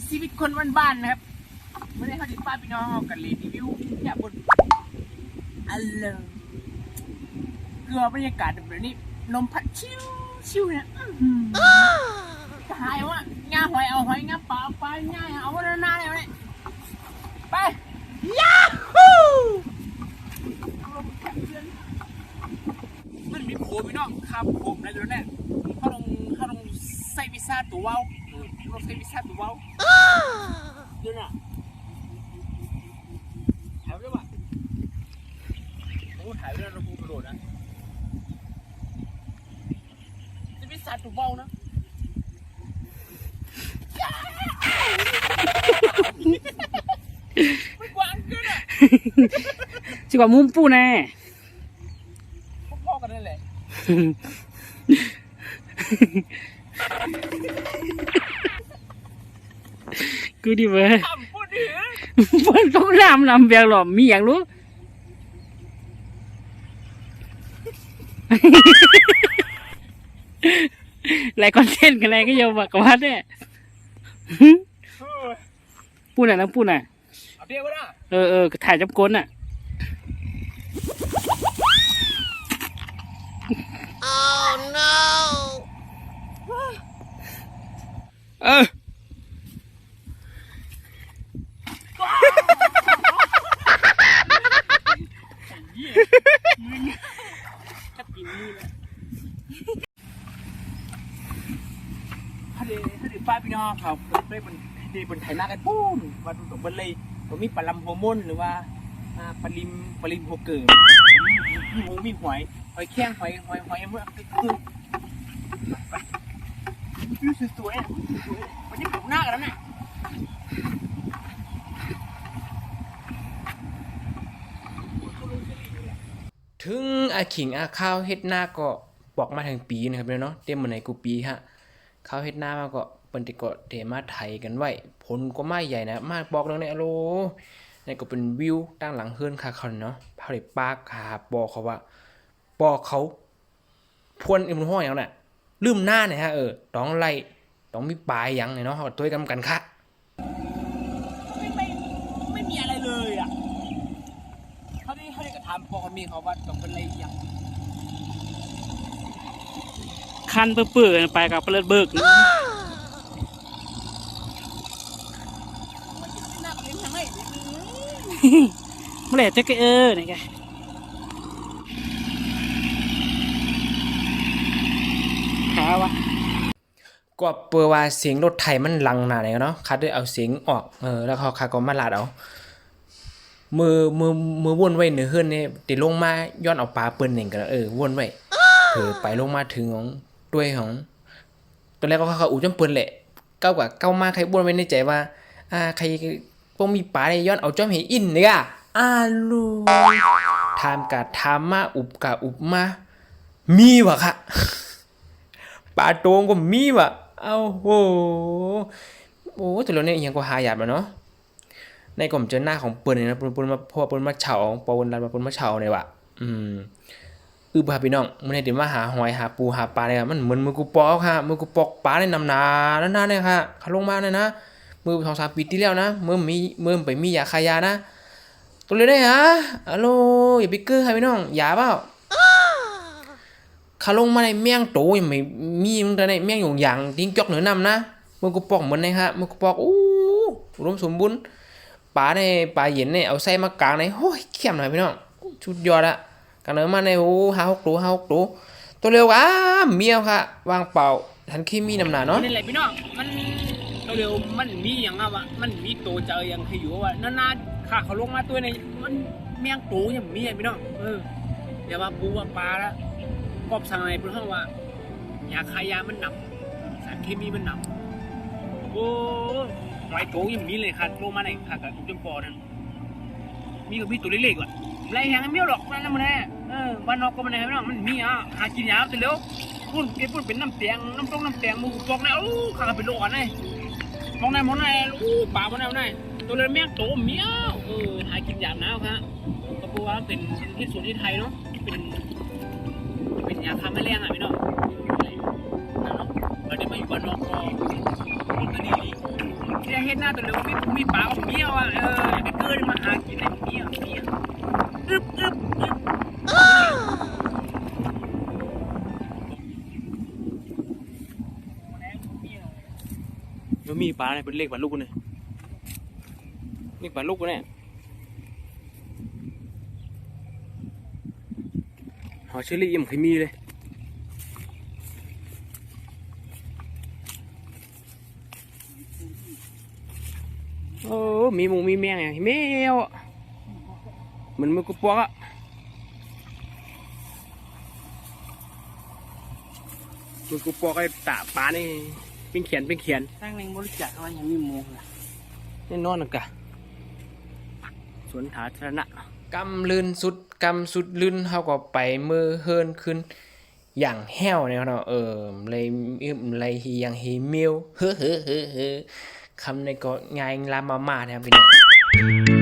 เป็นชีวิตคนบ้านๆนะครับไม่ได้เขาติดป้าพี่น้องเอากันเลยรีวิวอย่าบนอันเลยเกลือบรรยากาศแบบนี้ลมพัดชิวชิวเนี่ยจะหายว่างาหอยเอาหอยงาปลาเอาปลาง่ายเอาวันหน้าเลยไปยาฮูมันมีโผล่พี่น้องครับผมในเดี๋ยวนี้เขาลงเขาลงใส่พิซซ่าตัวว้าวเออลงใส่พิซซ่าตัวว้าว เดี๋ยวน่ะถ่ายไว้ด้วยว่ะโอ้ถ่ายไว้แล้วเราพูดกระโดดนะใส่พิซซ่าตัวว้าวนะไม่กว้างขึ้นอะสิว่ามุมปูแน่พ่อๆกันนั่นแหละ กูดีเว้ยทำพูดถึงเพิ่นต้องรำลำเบียงหลอมมีอย่างรู้หลายคอนเทนต์กันอะไรก็เยอะมากกว่าเนี่ยเออปูน่ะนะปูน่ะเอาเดียวก็ได้เออเออถ่ายจับก้นอะ เออ จะกินนี่แหละถ้าเดถ้า เดป้าพี่น้องเขาได้บนด้บนไถนากันปุ้มมาดูตรงบนเลยผมมีปลาลำหัวม่นหรือว่าปลาลิมปลาลิมหัวเกิดมีหมูมีหอยหอยแข้งหอยหอยหอยเมื่อคือวิวสวยๆอะสวยๆวันนี้ผมหน้ากันแล้วเนี่ยถึงอาขิงอาข้าวเฮ็ดหน้าก็บอกมาถึงปีนะครับเนาะเต็มเหมือนในกูปีฮะข้าวเฮ็ดหน้ามาก็ เปิ้นติก็เดมาไถกันไว้ผลก็ไม่ใหญ่นะ มาบอกเรื่องในอโลนี่ก็เป็นวิวตั้งหลังเฮือนคาคอนเนาะพาได้ปากหาบอกเขาว่าบอกเขาพวนอีมันห้อยอย่างน่ะลืมหน้าเนี่ยฮะเออต้องไล่ต้องมีปลายหยังเนี่ยเนาะเขาก็ตัวกันกันค่ะไม่ไม่ไม่มีอะไรเลยอะเขาได้เขาได้กระทำพอเขามีเขาว่าต้องเป็นอะไรอย่างคันเปื่อยๆไปกับเปลือกเบิก มันจะไม่น่าเลี้ยงยังไง เมื่อไหร่จะก็เออนี่ไงขาวะก็เปิดว่าเสียงรถไถมันลังหนาไหนเนาะคัดด้วยเอาเสียงออกเออแล้วเขาคัดก็มาลาดเอามือมือมือวนไว้เหนือเฮือนนี่ติลงมาย้อนเอาปลาเปิ้นหนึ่งกันเออวนไว้เออไปลงมาถึงของด้วยของตอนแรกก็เขาอู่จำเปิ้นแหละเก้ากว่าเก้ามาใครวนไว้ในใจว่า อ่า ใคร พวกมีปลาได้ย้อนเอาจอมเห็นอินเนี่ยอ่าลูทามกะทามมาอุบกะอุบมา มีวะค่ะปลาโตงก็มีว่ะเอาโหโอ้แต่เราเนี่ยยังก็หาหยาดมาเนาะในกล่อมเจอหน้าของเปิ้นเนี่ยนะเปิ้นเปิ้นมาเพราะว่าเปิ้นมาเฉาปอวนรันมาเปิ้นมาเฉาเนี่ยว่ะอืมอือบ่าพี่น้องมื้อนี้เดี๋ยวมาหาหอยหาปูหาปลาเนี่ยมันเหมือนมือกูปอกค่ะมือกูปอกปลาในนำนาแล้วนาเนี่ยค่ะเขาลงมาเนี่ยนะ มือสองสามปีที่แล้วนะเมื่อมีเมื่อไปมียาคายานะตัวเลยได้ฮะฮัลโลอย่าไปเกอร์ให้พี่น้องยาเปล่าขาลงมาในเมี่ยงโตยังไม่มีมึงแต่ในเมี่ยงหยงหยางทิ้งจอกเหนือนำนะมึงกูปอกเหมือนในฮะมึงกูปอกอู้อุมสมบูรณ์ปลาในปลาเย็นเนี่ยเอาใส่มากลางในโอ้ยเข้มหน่อยพี่น้องชุดยอดอะกันเนื้อมาในโอ้ห้าหกตัวห้าหกตัวตัวเร็วอะเมียวค่ะ วางเป่าทันเคมีนำหนาเนาะนี่แหละพี่น้องมัน เร็วมันมีอย่างอะวะมันมีโตเจออย่างเคยอยู่ว่านานๆขาเขาลงมาตัวในมันเมียงโตอย่างมีอะพี่น้องเอออย่าว่าปูว่าปลาละกอบสั่งอะไรเพื่อนว่ายาคายามันหนักสารเคมีมันหนักโอ้หอยโตอย่างมีเลยค่ะลงมาในค่ะกับตุ้มจมปอนั่นมีกับพี่ตัวเล็กๆว่ะไรแหงไม่เอาหรอกนั่นมันแน่เออบ้านนอกก็มันแน่พี่น้องมันมีอะหากินยาแต่เร็วพุ่นเก็บพุ่นเป็นน้ำเตียงน้ำต้มน้ำเตียงหมูปอกนะอู้ข้าเป็นโลอ่อนเลย มองไหนมองไหนลูกป่ามองไหนมองไหนตัวเลยแม่งโตเมียวเออหากินยาบน้วครับก็เพราะว่าเป็นที่สุดที่ไทยเนาะเป็นเป็นยาฆ่าแมลงอะพี่น้องเนาะเราได้มาอยู่บ้านนอกก็ก็ดีดีแรกเห็นหน้าตัวเดียวมีมีป่าของเมียวอะเออไอ้เกิดมาหากินไอ้เมียเมียอึบอึบอึบ มันมีปลาอะไรเป็นเลขปลาลูกเนี่ยเลขปลาลูกเนี่ยหอเชอรี่ยังเคยมีเลยโอ้มีหมูมีแมงไงแมวเหมือนมือกุปวกอะมือกุปวกไอ้ตาปลานี่ เป็นเขียนเป็นเขียนตั้งหนึ่งบริจาคว่ายังมีหมูล่ะแน่นอนนะกะสวนสาธารณะกำลืนสุดกำสุดลืนเฮาก็ไปมือเฮินขึ้น อย่างแห้วเนี่ยเนาะเออเลยอึมเลยฮียังฮีมิวเฮ้อเฮ้อเฮ้อเฮ้อคำในก็ง่ายลามามาเนี่ยพี่น้อง